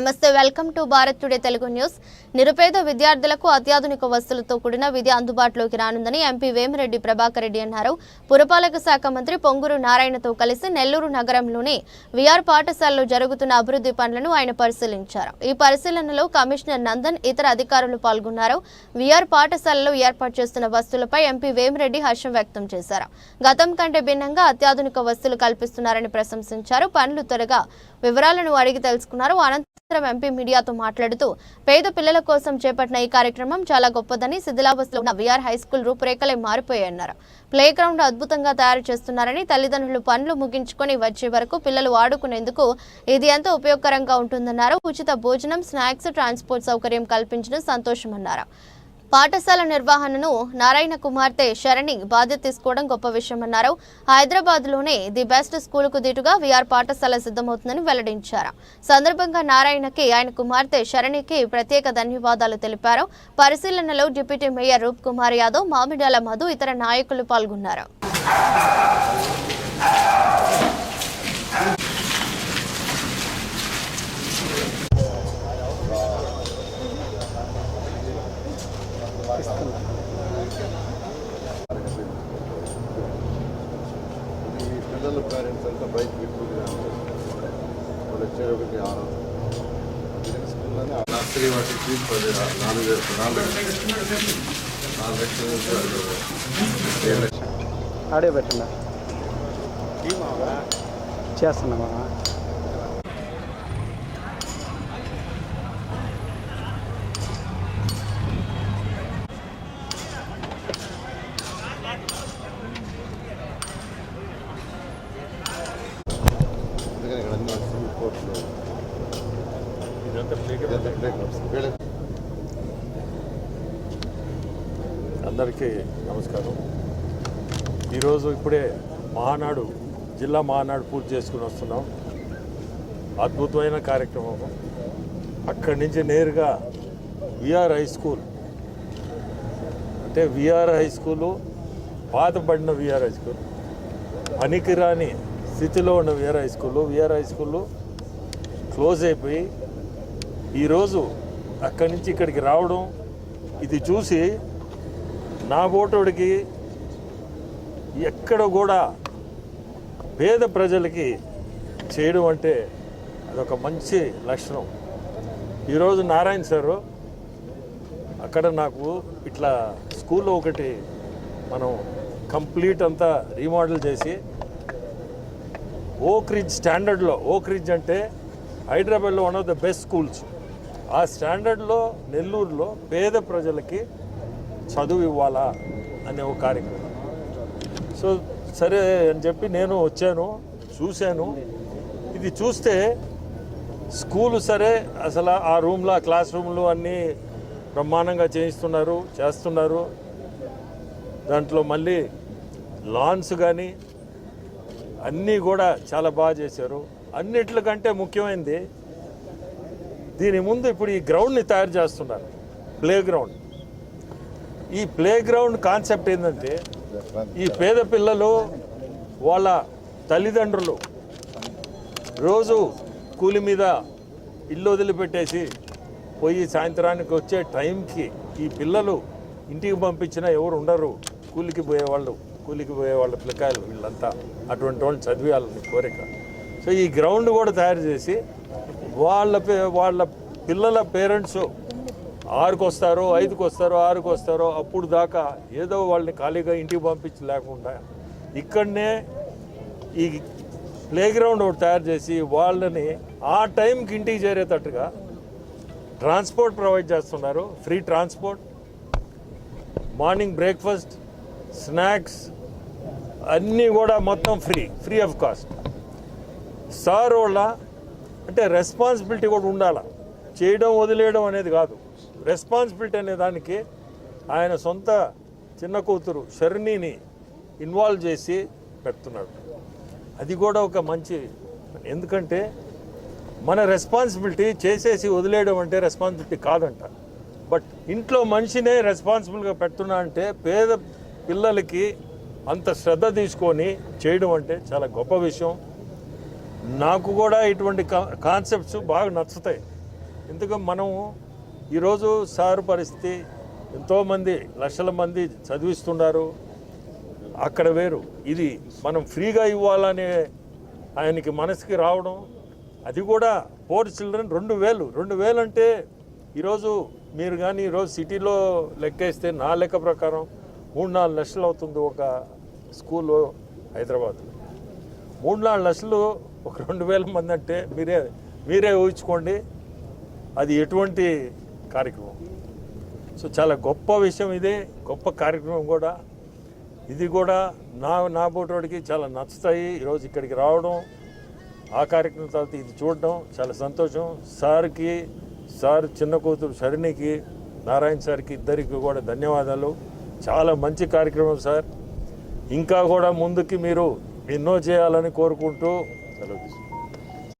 నమస్తే welcome to Bharat today Telugu news. నిరుపేద విద్యార్థులకు అత్యాధునిక వసతులతో కూడిన విద్య అందుబాటులోకి రానుందని ఎంపీ వేమిరెడ్డి ప్రభాకర్ రెడ్డి అన్నారు. పురపాలక శాఖ మంత్రి పొంగూరు నారాయణతో కలిసి నెల్లూరు నగరంలోని విఆర్ పాఠశాలలో జరుగుతున్న అభివృద్ధి పనులను ఆయన పరిశీలించారు. ఈ పరిశీలనలో కమిషనర్ నందన్ ఇతర అధికారులు పాల్గొన్నారు. విఆర్ పాఠశాలలో ఏర్పాటు చేస్తున్న వస్తువులపై ఎంపీ వేమిరెడ్డి హర్షం వ్యక్తం చేశారు. గతం కంటే భిన్నంగా అత్యాధునిక వస్తువులు కల్పిస్తున్నారని ప్రశంసించారు. పనులు త్వరగా వివరాలను అడిగి తెలుసుకున్నారు. అనంతరం ఎంపీ మీడియాతో మాట్లాడుతూ పేద పిల్లల కోసం చేపట్టిన ఈ కార్యక్రమం చాలా గొప్పదని శిథిలావస్థలో ఉన్న విఆర్ హై స్కూల్ రూపురేఖలే మారిపోయాయన్నారు. ప్లే గ్రౌండ్ అద్భుతంగా తయారు చేస్తున్నారని తల్లిదండ్రులు పనులు ముగించుకొని వచ్చే వరకు పిల్లలు ఆడుకునేందుకు ఇది ఎంతో ఉపయోగకరంగా ఉంటుందన్నారు. ఉచిత భోజనం స్నాక్స్ ట్రాన్స్పోర్ట్ సౌకర్యం కల్పించడం సంతోషమన్నారు. పాఠశాల నిర్వహణను నారాయణ కుమార్తె శరణి బాధ్యత తీసుకోవడం గొప్ప విషయమన్నారు హైదరాబాద్లోనే ది బెస్ట్ స్కూల్కు విఆర్ పాఠశాల సిద్ధమవుతుందని వెల్లడించారు. సందర్భంగా నారాయణకి ఆయన కుమార్తె శరణికి ప్రత్యేక ధన్యవాదాలు తెలిపారు. పరిశీలనలో డిప్యూటీ మేయర్ రూప్ కుమార్ యాదవ్ మామిడాల మధు ఇతర నాయకులు పాల్గొన్నారు ఈ పిల్లల పేరెంట్స్ అంతా బైక్ ఎక్కువగా వాళ్ళు వచ్చేటప్పటికి ఆరు. స్కూల్లోనే నర్సరీ వాటికి పది నాలుగు నాలుగు నాలుగు లక్షల నుంచి ఏడు లక్షలు. పెట్టండి. చేస్తున్నామా అందరికీ నమస్కారం. ఈరోజు ఇప్పుడే మహానాడు జిల్లా మహానాడు పూర్తి చేసుకుని వస్తున్నాం. అద్భుతమైన కార్యక్రమం. అక్కడి నుంచి నేరుగా విఆర్ హై స్కూల్ అంటే విఆర్ హై స్కూలు పాతబడిన విఆర్ హై స్కూల్ పనికిరాని స్థితిలో ఉన్న VR high school VR high school close అయిపోయి ఈరోజు అక్కడి నుంచి ఇక్కడికి రావడం ఇది చూసి నా ఓటోడికి ఎక్కడ కూడా పేద ప్రజలకి చేయడం అంటే అదొక మంచి లక్షణం. ఈరోజు నారాయణ సారు అక్కడ నాకు ఇట్లా స్కూల్లో ఒకటి మనం కంప్లీట్ అంతా రీమోడల్ చేసి ఓక్రిడ్జ్ స్టాండర్డ్లో ఓక్రిడ్జ్ అంటే హైదరాబాద్లో one of the best schools ఆ స్టాండర్డ్లో నెల్లూరులో పేద ప్రజలకి చదువు ఇవ్వాలా అనే ఒక కార్యక్రమం. సో సరే అని చెప్పి నేను వచ్చాను చూశాను. ఇది చూస్తే స్కూలు సరే అసలు ఆ రూమ్లో ఆ క్లాస్ రూమ్లు అన్నీ బ్రహ్మాండంగా చేయిస్తున్నారు చేస్తున్నారు. దాంట్లో మళ్ళీ లాన్స్ కానీ అన్నీ కూడా చాలా బాగా చేశారు. అన్నిట్లకంటే ముఖ్యమైనది దీని ముందు ఇప్పుడు ఈ గ్రౌండ్ని తయారు చేస్తున్నారు ప్లే గ్రౌండ్ ఈ ప్లే గ్రౌండ్ కాన్సెప్ట్ ఏంటంటే ఈ పేద పిల్లలు వాళ్ళ తల్లిదండ్రులు రోజు కూలి మీద ఇల్లు వదిలిపెట్టేసి పోయి సాయంత్రానికి వచ్చే టైంకి ఈ పిల్లలు ఇంటికి పంపించినా ఎవరు ఉండరు. కూలికి పోయేవాళ్ళు కూలికి పోయే వాళ్ళ పిల్లకాయలు వీళ్ళంతా. అటువంటి వాళ్ళు చదివేయాలని కోరిక. సో ఈ గ్రౌండ్ కూడా తయారు చేసి వాళ్ళ పే- వాళ్ళ పిల్లల పేరెంట్స్ ఆరుకు వస్తారో ఐదుకు వస్తారో ఆరుకు వస్తారో అప్పుడు దాకా ఏదో వాళ్ళని ఖాళీగా ఇంటికి పంపించి లేకుండా ఇక్కడనే ఈ ప్లే గ్రౌండ్ ఒకటి తయారు చేసి వాళ్ళని ఆ టైంకి ఇంటికి చేరేటట్టుగా ట్రాన్స్పోర్ట్ ప్రొవైడ్ చేస్తున్నారు. Free transport morning breakfast snacks అన్నీ కూడా మొత్తం free free of cost. Sir వాళ్ళ అంటే రెస్పాన్సిబిలిటీ కూడా ఉండాలి. చేయడం వదిలేయడం అనేది కాదు. రెస్పాన్సిబిలిటీ అనే దానికి ఆయన సొంత చిన్న కూతురు షర్ణిని ఇన్వాల్వ్ చేసి పెడుతున్నాడు. అది కూడా ఒక మంచి ఎందుకంటే మన రెస్పాన్సిబిలిటీ చేసేసి వదిలేయడం అంటే రెస్పాన్సిబిలిటీ కాదంట. బట్ ఇంట్లో మనిషినే రెస్పాన్సిబుల్గా పెడుతున్నా అంటే పేద పిల్లలకి అంత శ్రద్ధ తీసుకొని చేయడం అంటే చాలా గొప్ప విషయం. నాకు కూడా ఇటువంటి కా- కాన్సెప్ట్స్ బాగా నచ్చుతాయి. ఎందుకంటే మనం ఈరోజు సారు పరిస్థితి ఎంతోమంది లక్షల మంది చదివిస్తున్నారు. అక్కడ వేరు. ఇది మనం ఫ్రీగా ఇవ్వాలనే ఆయనకి మనసుకి రావడం అది కూడా పోర్ చిల్డ్రన్ రెండు వేలు. రెండు వేలు అంటే ఈరోజు మీరు కానీ ఈరోజు సిటీలో లెక్కేస్తే నా లెక్క ప్రకారం మూడు నాలుగు లక్షలు అవుతుంది ఒక స్కూల్లో హైదరాబాద్లో. మూడు నాలుగు లక్షలు ఒక రెండు వేల మంది అంటే మీరే మీరే ఊహించుకోండి. అది ఎటువంటి కార్యక్రమం? సో చాలా గొప్ప విషయం ఇది గొప్ప కార్యక్రమం కూడా. ఇది కూడా నా నా బోటోడికి చాలా నచ్చుతాయి. ఈరోజు ఇక్కడికి రావడం ఆ కార్యక్రమం తర్వాత ఇది చూడడం చాలా సంతోషం. సార్కి సార్ చిన్న కూతురు శరణికి నారాయణ సార్కి ఇద్దరికి కూడా ధన్యవాదాలు. చాలా మంచి కార్యక్రమం సార్. ఇంకా కూడా ముందుకి మీరు ఎన్నో చేయాలని కోరుకుంటూ Melodies.